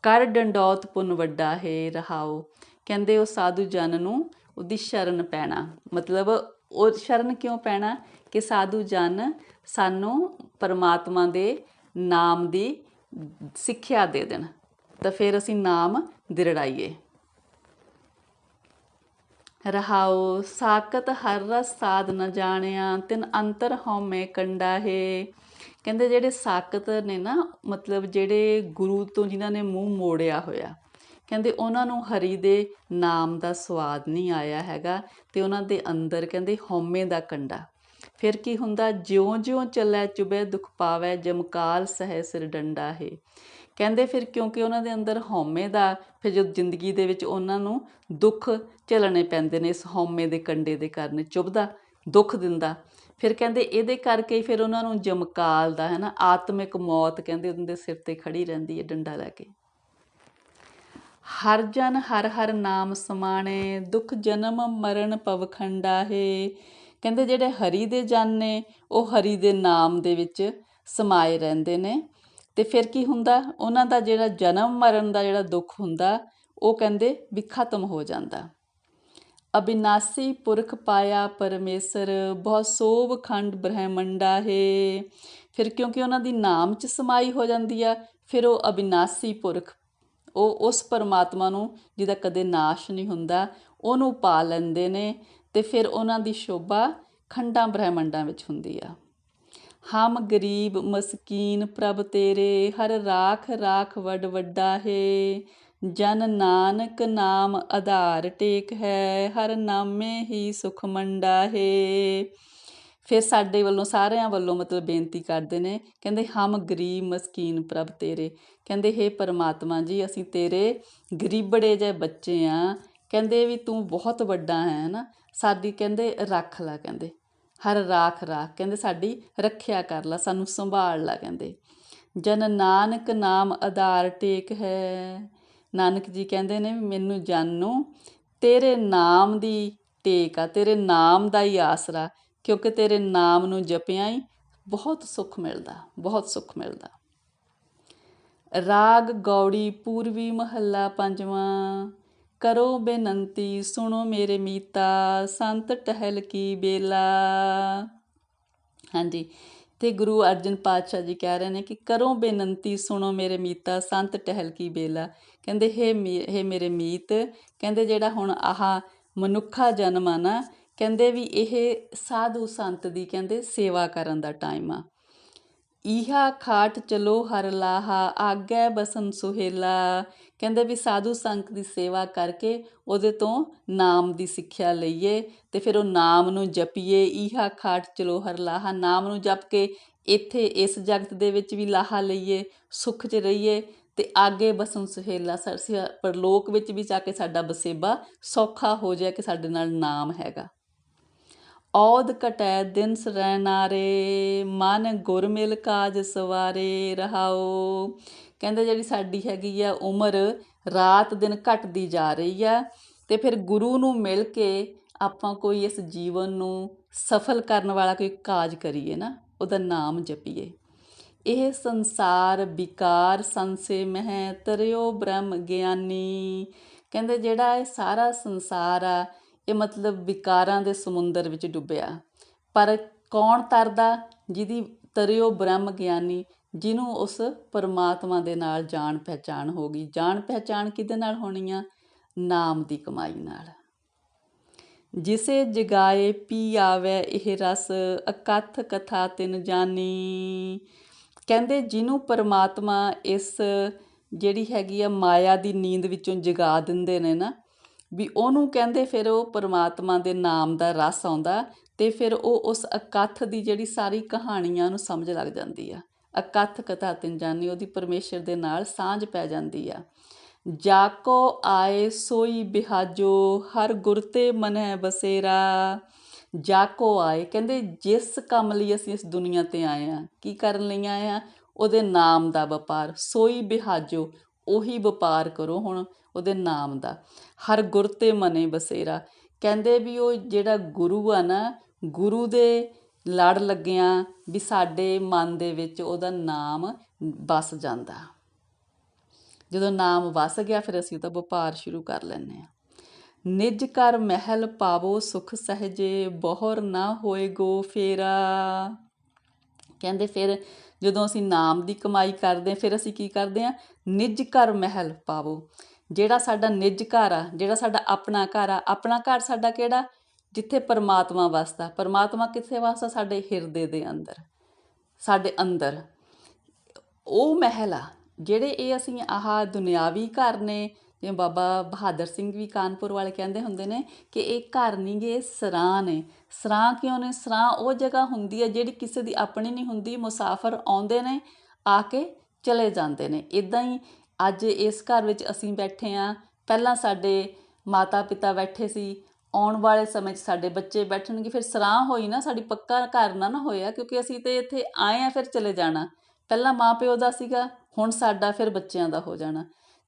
ਕਰ ਡੰਡੌਤ ਪੁੰਨ ਵੱਡਾ ਹੈ, ਰਹਾਓ। ਕਹਿੰਦੇ ਉਹ ਸਾਧੂ ਜਨ ਨੂੰ ਉਹਦੀ ਸ਼ਰਨ ਪੈਣਾ, ਮਤਲਬ ਉਹ ਸ਼ਰਨ ਕਿਉਂ ਪੈਣਾ? ਕਿ ਸਾਧੂ ਜਨ ਸਾਨੂੰ ਪਰਮਾਤਮਾ ਦੇ ਨਾਮ ਦੀ ਸਿੱਖਿਆ ਦੇ ਦੇਣ। ਤਾਂ ਫਿਰ ਅਸੀਂ ਨਾਮ ਦਿਰੜਾਈਏ। ਰਹਾਉ ਸਾਕਤ ਹਰ ਰਸ ਸਾਧ ਨ ਜਾਣਿਆ, ਤਿਨ ਅੰਤਰ ਹਉਮੈ ਕੰਡਾ ਹੈ। ਕਹਿੰਦੇ ਜਿਹੜੇ ਸਾਕਤ ਨੇ ਨਾ, ਮਤਲਬ ਜਿਹੜੇ ਗੁਰੂ ਤੋਂ ਜਿਨ੍ਹਾਂ ਨੇ ਮੂੰਹ ਮੋੜਿਆ ਹੋਇਆ ਕਹਿੰਦੇ ਉਹਨਾਂ ਨੂੰ ਹਰੀ ਦੇ ਨਾਮ ਦਾ ਸਵਾਦ ਨਹੀਂ ਆਇਆ ਹੈਗਾ ਤੇ ਉਹਨਾਂ ਦੇ ਅੰਦਰ ਕਹਿੰਦੇ ਹਉਮੈ ਦਾ ਕੰਡਾ। ਫਿਰ ਕੀ ਹੁੰਦਾ? ਜਿਉਂ-ਜਿਉਂ ਚੱਲੈ, ਚੁਬੈ, ਦੁਖ ਪਾਵੈ, ਜਮਕਾਲ ਸਹਿ ਸਿਰ ਡੰਡਾ ਹੈ। ਕਹਿੰਦੇ ਫਿਰ ਕਿਉਂਕਿ ਉਹਨਾਂ ਦੇ ਅੰਦਰ ਹਉਮੈ ਦਾ, ਫਿਰ ਜੋ ਜ਼ਿੰਦਗੀ ਦੇ ਵਿੱਚ ਉਹਨਾਂ ਨੂੰ ਦੁੱਖ ਝੱਲਣੇ ਪੈਂਦੇ ਨੇ ਇਸ ਹਉਮੈ ਦੇ ਕੰਡੇ ਦੇ ਕਾਰਨ ਚੁਬਦਾ ਦੁੱਖ ਦਿੰਦਾ। ਫਿਰ ਕਹਿੰਦੇ ਇਹਦੇ ਕਰਕੇ ਫਿਰ ਉਹਨਾਂ ਨੂੰ ਜਮਕਾਲ ਦਾ, ਹੈ ਨਾ, ਆਤਮਿਕ ਮੌਤ ਕਹਿੰਦੇ ਉਹਨਾਂ ਦੇ ਸਿਰ ਤੇ ਖੜੀ ਰਹਿੰਦੀ ਹੈ ਡੰਡਾ ਲੈ ਕੇ। ਹਰ ਜਨ ਹਰ ਹਰ ਨਾਮ ਸਮਾਣੇ, ਦੁੱਖ ਜਨਮ ਮਰਨ ਪਵਖੰਡਾ ਹੈ ਕਹਿੰਦੇ ਜਿਹੜੇ ਹਰੀ ਦੇ ਜਨ ਨੇ, ਉਹ ਹਰੀ ਦੇ ਨਾਮ ਦੇ ਵਿੱਚ ਸਮਾਏ ਰਹਿੰਦੇ ਨੇ। ਤੇ ਫਿਰ ਕੀ ਹੁੰਦਾ? ਉਹਨਾਂ ਦਾ ਜਿਹੜਾ ਜਨਮ ਮਰਨ ਦਾ ਜਿਹੜਾ ਦੁੱਖ ਹੁੰਦਾ, ਉਹ ਕਹਿੰਦੇ ਵੀ ਖਤਮ ਹੋ ਜਾਂਦਾ। ਅਬਿਨਾਸੀ ਪੁਰਖ ਪਾਇਆ ਪਰਮੇਸ਼ਰ, ਬਹੁ ਸੋਭ ਖੰਡ ਬ੍ਰਹਮੰਡਾ ਹੈ ਫਿਰ ਕਿਉਂਕਿ ਉਹਨਾਂ ਦੀ ਨਾਮ ਚ ਸਮਾਈ ਹੋ ਜਾਂਦੀ ਆ, ਫਿਰ ਉਹ ਅਬਿਨਾਸੀ ਪੁਰਖ ਉਹ ਉਸ ਪਰਮਾਤਮਾ ਨੂੰ ਜਿਹਦਾ ਕਦੇ ਨਾਸ਼ ਨਹੀਂ ਹੁੰਦਾ, ਉਹਨੂੰ ਪਾ ਲੈਂਦੇ ਨੇ ਤੇ ਫਿਰ ਉਹਨਾਂ ਦੀ ਸ਼ੋਭਾ ਖੰਡਾਂ ਬ੍ਰਹਿਮੰਡਾਂ ਵਿੱਚ ਹੁੰਦੀ ਆ। ਹਮ ਗਰੀਬ ਮਸਕੀਨ ਪ੍ਰਭ ਤੇਰੇ, ਹਰ ਰਾਖ ਰਾਖ ਵੱਡ ਵੱਡਾ ਹੈ। ਜਨ ਨਾਨਕ ਨਾਮ ਆਧਾਰ ਟੇਕ ਹੈ, ਹਰ ਨਾਮੇ ਹੀ ਸੁਖ ਮੰਡਾ ਹੈ। ਫਿਰ ਸਾਡੇ ਵੱਲੋਂ ਸਾਰਿਆਂ ਵੱਲੋਂ ਮਤਲਬ ਬੇਨਤੀ ਕਰਦੇ ਨੇ, ਕਹਿੰਦੇ, ਹਮ ਗਰੀਬ ਮਸਕੀਨ ਪ੍ਰਭ ਤੇਰੇ। ਕਹਿੰਦੇ, ਹੇ ਪਰਮਾਤਮਾ ਜੀ, ਅਸੀਂ ਤੇਰੇ ਗਰੀਬੜੇ ਜਿਹੇ ਬੱਚੇ ਆ। ਕਹਿੰਦੇ ਵੀ, ਤੂੰ ਬਹੁਤ ਵੱਡਾ ਹੈ ਨਾ, ਸਾਡੀ ਕਹਿੰਦੇ, ਰੱਖ ਲੈ ਕਹਿੰਦੇ। ਹਰ ਰਾਖ ਰਾਖ, ਕਹਿੰਦੇ, ਸਾਡੀ ਰੱਖਿਆ ਕਰ ਲੈ, ਸਾਨੂੰ ਸੰਭਾਲ ਲੈ ਕਹਿੰਦੇ। ਜਨ ਨਾਨਕ ਨਾਮ ਆਧਾਰ ਟੇਕ ਹੈ। ਨਾਨਕ ਜੀ ਕਹਿੰਦੇ ਨੇ, ਮੈਨੂੰ ਜਾਨੂ ਤੇਰੇ ਨਾਮ ਦੀ ਟੇਕ ਆ, ਤੇਰੇ ਨਾਮ ਦਾ ਹੀ ਆਸਰਾ। ਕਿਉਂਕਿ ਤੇਰੇ ਨਾਮ ਨੂੰ ਜਪਿਆ ਹੀ ਬਹੁਤ ਸੁੱਖ ਮਿਲਦਾ, ਬਹੁਤ ਸੁੱਖ ਮਿਲਦਾ। ਰਾਗ ਗੌੜੀ ਪੂਰਵੀ ਮਹੱਲਾ ਪੰਜਵਾਂ, ਕਰੋ ਬੇਨੰਤੀ, ਸੁਣੋ ਮੇਰੇ ਮੀਤਾ, ਸੰਤ ਟਹਿਲ ਕੀ ਬੇਲਾ। ਹਾਂਜੀ, ਤੇ ਗੁਰੂ ਅਰਜਨ ਪਾਤਸ਼ਾਹ ਜੀ ਕਹਿ ਰਹੇ ਨੇ ਕਿ ਕਰੋ ਬੇਨੰਤੀ, ਸੁਣੋ ਮੇਰੇ ਮੀਤਾ, ਸੰਤ ਟਹਿਲ ਕੀ ਬੇਲਾ। ਕਹਿੰਦੇ, ਹੇ ਹੇ ਮੇਰੇ ਮੀਤ, ਕਹਿੰਦੇ ਜਿਹੜਾ ਹੁਣ ਆਹ ਮਨੁੱਖਾ ਜਨਮ ਆ ਨਾ ਕਹਿੰਦੇ ਵੀ ਇਹ ਸਾਧੂ ਸੰਤ ਦੀ ਕਹਿੰਦੇ ਸੇਵਾ ਕਰਨ ਦਾ ਟਾਈਮ ਆ। ਈਹਾ ਖਾਟ ਚਲੋ ਹਰ ਲਾਹਾ, ਆਗੇ ਬਸਨ ਸੁਹੇਲਾ। ਕਹਿੰਦੇ ਵੀ ਸਾਧੂ ਸੰਤ ਦੀ ਸੇਵਾ ਕਰਕੇ ਉਹਦੇ ਤੋਂ ਨਾਮ ਦੀ ਸਿੱਖਿਆ ਲਈਏ ਤੇ ਫਿਰ ਉਹ ਨਾਮ ਨੂੰ ਜਪੀਏ। ਇਹਾ ਖਾਟ ਚਲੋ ਹਰ ਲਾਹਾ, ਨਾਮ ਨੂੰ ਜਪ ਕੇ ਇੱਥੇ ਇਸ ਜਗਤ ਦੇ ਵਿੱਚ ਵੀ ਲਾਹਾ ਲਈਏ, ਸੁੱਖ 'ਚ ਰਹੀਏ ਤੇ ਆਗੇ ਬਸਨ ਸੁਹੇਲਾ ਸਰਸਿਆ ਪਰਲੋਕ ਵਿੱਚ ਵੀ ਜਾ ਕੇ ਸਾਡਾ ਬਸੇਬਾ ਸੌਖਾ ਹੋ ਜਾਏ ਕਿ ਸਾਡੇ ਨਾਲ ਨਾਮ ਹੈਗਾ। ਔਦ ਘਟੈ ਦਿਨ ਸਰੈ ਨਾਰੇ ਮਨ ਗੁਰ ਮਿਲ ਕਾਜ ਸਵਾਰੇ ਰਹਾਓ। ਕਹਿੰਦੇ ਜਿਹੜੀ ਸਾਡੀ ਹੈਗੀ ਆ ਉਮਰ ਰਾਤ ਦਿਨ ਘਟਦੀ ਜਾ ਰਹੀ ਆ ਤੇ ਫਿਰ ਗੁਰੂ ਨੂੰ ਮਿਲ ਕੇ ਆਪਾਂ ਕੋਈ ਇਸ ਜੀਵਨ ਨੂੰ ਸਫਲ ਕਰਨ ਵਾਲਾ ਕੋਈ ਕਾਜ ਕਰੀਏ ਨਾ, ਉਹਦਾ ਨਾਮ ਜਪੀਏ। ਇਹ ਸੰਸਾਰ ਵਿਕਾਰ ਸੰਸੇ ਮਹਿ, ਤਰਿਓ ਬ੍ਰਹਮ ਗਿਆਨੀ। ਕਹਿੰਦੇ ਜਿਹੜਾ ਇਹ ਸਾਰਾ ਸੰਸਾਰ ਆ ਇਹ ਮਤਲਬ ਵਿਕਾਰਾਂ ਦੇ ਸਮੁੰਦਰ ਵਿੱਚ ਡੁੱਬਿਆ। ਪਰ ਕੌਣ ਤਰਦਾ ਜਿਹਦੀ ਤਰਿਓ ਬ੍ਰਹਮ ਗਿਆਨੀ ਜਿਹਨੂੰ ਉਸ ਪਰਮਾਤਮਾ ਦੇ ਨਾਲ ਜਾਣ ਪਹਿਚਾਣ ਹੋ ਗਈ। ਜਾਣ ਪਹਿਚਾਣ ਕਿਹਦੇ ਨਾਲ ਹੋਣੀ ਆ? ਨਾਮ ਦੀ ਕਮਾਈ ਨਾਲ। ਜਿਸੇ ਜਗਾਏ ਪੀ ਆਵੇ ਇਹ ਰਸ, ਅਕਥ ਕਥਾ ਤਿਨ ਜਾਨੀ। ਕਹਿੰਦੇ ਜਿਹਨੂੰ ਪਰਮਾਤਮਾ ਇਸ ਜਿਹੜੀ ਹੈਗੀ ਆ ਮਾਇਆ ਦੀ ਨੀਂਦ ਵਿੱਚੋਂ ਜਗਾ ਦਿੰਦੇ ਨੇ ਨਾ ਵੀ ਉਹਨੂੰ ਕਹਿੰਦੇ ਫਿਰ ਉਹ ਪਰਮਾਤਮਾ ਦੇ ਨਾਮ ਦਾ ਰਸ ਆਉਂਦਾ ਤੇ ਫਿਰ ਉਹ ਉਸ ਅਕਥ ਦੀ ਜਿਹੜੀ ਸਾਰੀ ਕਹਾਣੀਆਂ ਨੂੰ ਸਮਝ ਲੱਗ ਜਾਂਦੀ ਆ। ਅਕਥ ਕਥਾ ਤਿੰਨ ਜਾਨੀ ਉਹਦੀ ਪਰਮੇਸ਼ਰ ਦੇ ਨਾਲ ਸਾਂਝ ਪੈ ਜਾਂਦੀ ਆ। ਜਾਕੋ ਆਏ ਸੋਈ ਬਿਹਾਜੋ, ਹਰ ਗੁਰ ਤੇ ਮਨੈ ਬਸੇਰਾ। ਜਾਕੋ ਆਏ, ਕਹਿੰਦੇ ਜਿਸ ਕੰਮ ਲਈ ਅਸੀਂ ਇਸ ਦੁਨੀਆ ਤੇ ਆਏ ਆ, ਕੀ ਕਰਨ ਲਈ ਆਏ ਆ? ਉਹਦੇ ਨਾਮ ਦਾ ਵਪਾਰ, ਸੋਈ ਬਿਹਾਜੋ, ਉਹੀ ਵਪਾਰ ਕਰੋ ਹੁਣ। ਉਹਦੇ ਨਾਮ ਦਾ। ਹਰ ਗੁਰ ਤੇ ਮਨੇ ਬਸੇਰਾ। ਕਹਿੰਦੇ ਵੀ ਉਹ ਜਿਹੜਾ ਗੁਰੂ ਆ ਨਾ, ਗੁਰੂ ਦੇ ਲੜ ਲੱਗਿਆ ਵੀ ਸਾਡੇ ਮਨ ਦੇ ਵਿੱਚ ਉਹਦਾ ਨਾਮ ਵਸ ਜਾਂਦਾ। ਜਦੋਂ ਨਾਮ ਵਸ ਗਿਆ, ਫਿਰ ਅਸੀਂ ਉਹਦਾ ਵਪਾਰ ਸ਼ੁਰੂ ਕਰ ਲੈਂਦੇ ਆ ਨਿਜ ਕਰ ਮਹਿਲ ਪਾਵੋ, ਸੁਖ ਸਹਜੇ ਬੋਹਰ ਨਾ ਹੋਏ ਗੋ ਫੇਰਾ। ਕਹਿੰਦੇ ਫਿਰ ਜਦੋਂ ਅਸੀਂ ਨਾਮ ਦੀ ਕਮਾਈ ਕਰਦੇ, ਫਿਰ ਅਸੀਂ ਕੀ ਕਰਦੇ ਹਾਂ? ਨਿਜ ਘਰ ਮਹਿਲ ਪਾਵੋ। ਜਿਹੜਾ ਸਾਡਾ ਨਿੱਜ ਘਰ ਆ, ਜਿਹੜਾ ਸਾਡਾ ਆਪਣਾ ਘਰ ਆ, ਆਪਣਾ ਘਰ ਸਾਡਾ ਕਿਹੜਾ? ਜਿੱਥੇ ਪਰਮਾਤਮਾ ਵਸਦਾ। ਪਰਮਾਤਮਾ ਕਿੱਥੇ ਵਸਦਾ? ਸਾਡੇ ਹਿਰਦੇ ਦੇ ਅੰਦਰ, ਸਾਡੇ ਅੰਦਰ। ਉਹ ਮਹਿਲ ਆ, ਜਿਹੜੇ ਇਹ ਅਸੀਂ ਆਹ ਦੁਨਿਆਵੀ ਘਰ ਨੇ, ਜਿਵੇਂ ਬਾਬਾ ਬਹਾਦਰ ਸਿੰਘ ਵੀ ਕਾਨਪੁਰ ਵਾਲੇ ਕਹਿੰਦੇ ਹੁੰਦੇ ਨੇ ਕਿ ਇਹ ਘਰ ਨਹੀਂ ਗੇ ਸਰਾਂ ਨੇ। ਸਰਾਂ ਕਿਉਂ ਨੇ? ਸਰਾਂ ਉਹ ਜਗ੍ਹਾ ਹੁੰਦੀ ਹੈ ਜਿਹੜੀ ਕਿਸੇ ਦੀ ਆਪਣੀ ਨਹੀਂ ਹੁੰਦੀ, ਮੁਸਾਫਰ ਆਉਂਦੇ ਨੇ, ਆ ਕੇ ਚਲੇ ਜਾਂਦੇ ਨੇ। ਇਦਾਂ ਹੀ ਅੱਜ ਇਸ ਘਰ ਵਿੱਚ ਅਸੀਂ ਬੈਠੇ ਹਾਂ। ਪਹਿਲਾਂ ਸਾਡੇ ਮਾਤਾ ਪਿਤਾ ਬੈਠੇ ਸੀ। ਆਉਣ ਵਾਲੇ ਸਮੇਂ 'ਚ ਸਾਡੇ ਬੱਚੇ ਬੈਠਣਗੇ। ਫਿਰ ਸਰਾਂ ਹੋਈ ਨਾ, ਸਾਡੀ ਪੱਕਾ ਘਰ ਨਾ ਨਾ ਹੋਇਆ, ਕਿਉਂਕਿ ਅਸੀਂ ਤੇ ਇੱਥੇ ਆਏ ਆ ਫਿਰ ਚਲੇ ਜਾਣਾ। ਪਹਿਲਾਂ ਮਾਪਿਓ ਦਾ ਸੀਗਾ, ਹੁਣ ਸਾਡਾ, ਫਿਰ ਬੱਚਿਆਂ ਦਾ ਹੋ ਜਾਣਾ।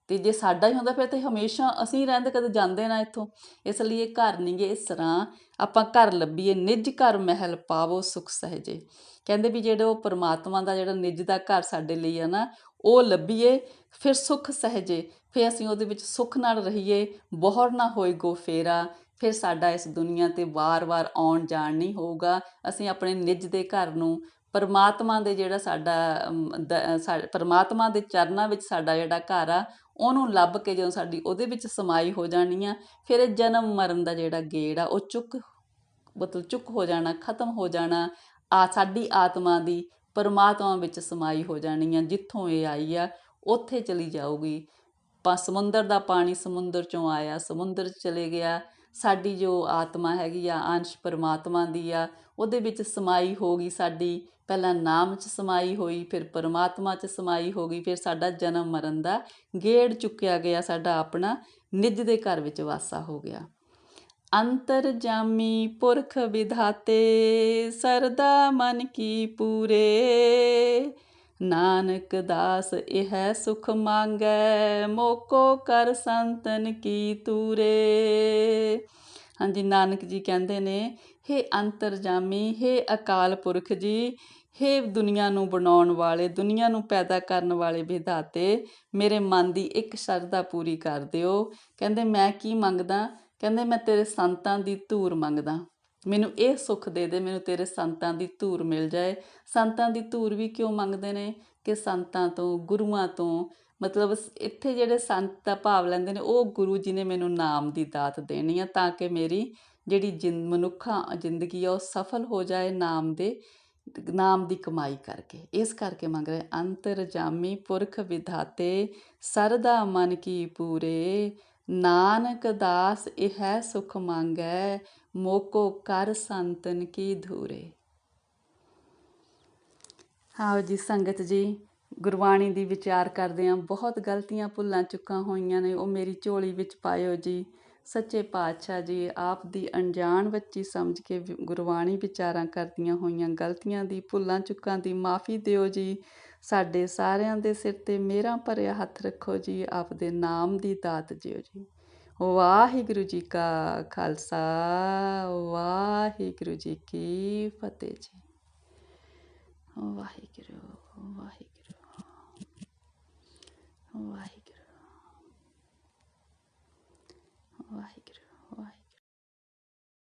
ਤੇ ਜੇ ਸਾਡਾ ਹੀ ਹੁੰਦਾ, ਫਿਰ ਤੇ ਹਮੇਸ਼ਾ ਅਸੀਂ ਰਹਿੰਦੇ, ਕਦੇ ਜਾਂਦੇ ਨਾ ਇੱਥੋਂ। ਇਸ ਲਈ ਇਹ ਘਰ ਨਹੀਂ ਗੇ ਸਰਾਂ। ਆਪਾਂ ਘਰ ਲੱਭੀਏ, ਨਿੱਜ ਘਰ ਮਹਿਲ ਪਾਵੋ, ਸੁਖ ਸਹਜੇ। ਕਹਿੰਦੇ ਵੀ ਜਿਹੜਾ ਉਹ ਪਰਮਾਤਮਾ ਦਾ, ਜਿਹੜਾ ਨਿੱਜ ਦਾ ਘਰ ਸਾਡੇ ਲਈ ਆ ਨਾ ਉਹ ਲੱਭੀਏ, ਫਿਰ ਸੁੱਖ ਸਹਜੇ, ਫਿਰ ਅਸੀਂ ਉਹਦੇ ਵਿੱਚ ਸੁੱਖ ਨਾਲ ਰਹੀਏ ਬੋਹਰ ਨਾ ਹੋਏ ਗੋ ਫੇਰਾ, ਫਿਰ ਸਾਡਾ ਇਸ ਦੁਨੀਆ ਤੇ ਵਾਰ-ਵਾਰ ਆਉਣ ਜਾਣ ਨਹੀਂ ਹੋਊਗਾ। ਅਸੀਂ ਆਪਣੇ ਨਿੱਜ ਦੇ ਘਰ ਨੂੰ, ਪਰਮਾਤਮਾ ਦੇ ਜਿਹੜਾ ਸਾਡਾ ਪਰਮਾਤਮਾ ਦੇ ਚਰਨਾਂ ਵਿੱਚ ਸਾਡਾ ਜਿਹੜਾ ਘਰ ਆ, ਉਹਨੂੰ ਲੱਭ ਕੇ ਜਦੋਂ ਸਾਡੀ ਉਹਦੇ ਵਿੱਚ ਸਮਾਈ ਹੋ ਜਾਣੀ ਆ, ਫਿਰ ਜਨਮ ਮਰਨ ਦਾ ਜਿਹੜਾ ਗੇੜ ਆ, ਉਹ ਚੁੱਕ ਮਤਲਬ ਚੁੱਕ ਹੋ ਜਾਣਾ, ਖਤਮ ਹੋ ਜਾਣਾ, ਆ, ਸਾਡੀ ਆਤਮਾ ਦੀ ਪਰਮਾਤਮਾ ਵਿੱਚ ਸਮਾਈ ਹੋ ਜਾਣੀ ਆ, ਜਿੱਥੋਂ ਇਹ ਆਈ ਆ, ਉੱਥੇ ਚਲੀ ਜਾਊਗੀ। ਪਾ ਸਮੁੰਦਰ ਦਾ ਪਾਣੀ ਸਮੁੰਦਰ ਚੋਂ ਆਇਆ, ਸਮੁੰਦਰ 'ਚ ਚਲੇ ਗਿਆ। ਸਾਡੀ ਜੋ ਆਤਮਾ ਹੈਗੀ ਆ, ਅੰਸ਼ ਪਰਮਾਤਮਾ ਦੀ ਆ, ਉਹਦੇ ਵਿੱਚ ਸਮਾਈ ਹੋ ਗਈ ਸਾਡੀ। ਪਹਿਲਾਂ ਨਾਮ 'ਚ ਸਮਾਈ ਹੋਈ, ਫਿਰ ਪਰਮਾਤਮਾ 'ਚ ਸਮਾਈ ਹੋ ਗਈ, ਫਿਰ ਸਾਡਾ ਜਨਮ ਮਰਨ ਦਾ ਗੇੜ ਚੁੱਕਿਆ ਗਿਆ, ਸਾਡਾ ਆਪਣਾ ਨਿੱਜ ਦੇ ਘਰ ਵਿੱਚ ਵਾਸਾ ਹੋ ਗਿਆ। ਅੰਤਰ ਜਾਮੀ ਪੁਰਖ ਵਿਧਾਤੇ ਸਰਦਾ ਮਨ ਕੀ ਪੂਰੇ ਨਾਨਕ ਦਾਸ ਇਹ ਸੁਖ ਮੰਗੈ ਮੋਕੋ ਕਰ ਸੰਤਨ ਕੀ ਤੂਰੇ ਹਾਂਜੀ ਨਾਨਕ ਜੀ ਕਹਿੰਦੇ ਨੇ हे ਅੰਤਰਜਾਮੀ हे ਅਕਾਲ ਪੁਰਖ ਜੀ हे ਦੁਨੀਆ ਨੂੰ ਬਣਾਉਣ ਵਾਲੇ ਦੁਨੀਆ ਨੂੰ ਪੈਦਾ ਕਰਨ ਵਾਲੇ ਵਿਧਾਤੇ ਮੇਰੇ ਮਨ ਦੀ ਇੱਕ ਸ਼ਰਧਾ ਪੂਰੀ ਕਰ ਦਿਓ ਕਹਿੰਦੇ ਮੈਂ ਕੀ ਮੰਗਦਾ ਕਹਿੰਦੇ, ਮੈਂ ਤੇਰੇ ਸੰਤਾਂ ਦੀ ਧੂਰ ਮੰਗਦਾ। ਮੈਨੂੰ ਇਹ ਸੁੱਖ ਦੇ ਦੇ, ਮੈਨੂੰ ਤੇਰੇ ਸੰਤਾਂ ਦੀ ਧੂਰ ਮਿਲ ਜਾਏ। ਸੰਤਾਂ ਦੀ ਧੂਰ ਵੀ ਕਿਉਂ ਮੰਗਦੇ ਨੇ? ਕਿ ਸੰਤਾਂ ਤੋਂ, ਗੁਰੂਆਂ ਤੋਂ। ਮਤਲਬ ਇੱਥੇ ਜਿਹੜੇ ਸੰਤ ਦਾ ਭਾਵ ਲੈਂਦੇ ਨੇ, ਉਹ ਗੁਰੂ ਜੀ ਨੇ ਮੈਨੂੰ ਨਾਮ ਦੀ ਦਾਤ ਦੇਣੀ ਆ ਤਾਂ ਕਿ ਮੇਰੀ ਜਿਹੜੀ ਜਿੰਦ, ਮਨੁੱਖਾ, ਜ਼ਿੰਦਗੀ ਆ, ਉਹ ਸਫਲ ਹੋ ਜਾਏ ਨਾਮ ਦੇ, ਨਾਮ ਦੀ ਕਮਾਈ ਕਰਕੇ। ਇਸ ਕਰਕੇ ਮੰਗ ਰਹੇ ਅੰਤਰ ਜਾਮੀ ਪੁਰਖ ਵਿਧਾਤੇ, ਸਰਦਾ ਮਨ ਕੀ ਪੂਰੇ ਨਾਨਕ ਦਾਸ ਇਹ ਸੁਖ ਮੰਗੈ, ਮੋਕੋ ਕਰ ਸੰਤਨ ਕੀ ਧੂਰੇ। ਹਾਂ ਜੀ ਸੰਗਤ ਜੀ, ਗੁਰਬਾਣੀ ਦੀ ਵਿਚਾਰ ਕਰਦੇ ਆਂ ਬਹੁਤ ਗਲਤੀਆਂ ਭੁੱਲਾਂ ਚੁੱਕਾਂ ਹੋਈਆਂ ਨੇ, ਉਹ ਮੇਰੀ ਝੋਲੀ ਵਿੱਚ ਪਾਇਓ ਜੀ। ਸੱਚੇ ਪਾਤਸ਼ਾਹ ਜੀ, ਆਪ ਦੀ ਅਣਜਾਣ ਬੱਚੀ ਸਮਝ ਕੇ ਗੁਰਬਾਣੀ ਵਿਚਾਰਾਂ ਕਰਦੀਆਂ ਹੋਈਆਂ ਗਲਤੀਆਂ ਦੀ, ਭੁੱਲਾਂ ਚੁੱਕਾਂ ਦੀ, ਮਾਫੀ ਦਿਓ ਜੀ। ਸਾਡੇ ਸਾਰਿਆਂ ਦੇ ਸਿਰ ਤੇ ਮੇਰਾ ਭਰਿਆ ਹੱਥ ਰੱਖੋ ਜੀ, ਆਪਦੇ ਨਾਮ ਦੀ ਦਾਤ ਜਿਓ ਜੀ। ਵਾਹਿਗੁਰੂ ਜੀ ਕਾ ਖਾਲਸਾ, ਵਾਹਿਗੁਰੂ ਜੀ ਕੀ ਫਤਿਹ ਜੀ। ਵਾਹਿਗੁਰੂ ਵਾਹਿਗੁਰੂ ਵਾਹਿਗੁਰੂ ਵਾਹਿਗੁਰੂ।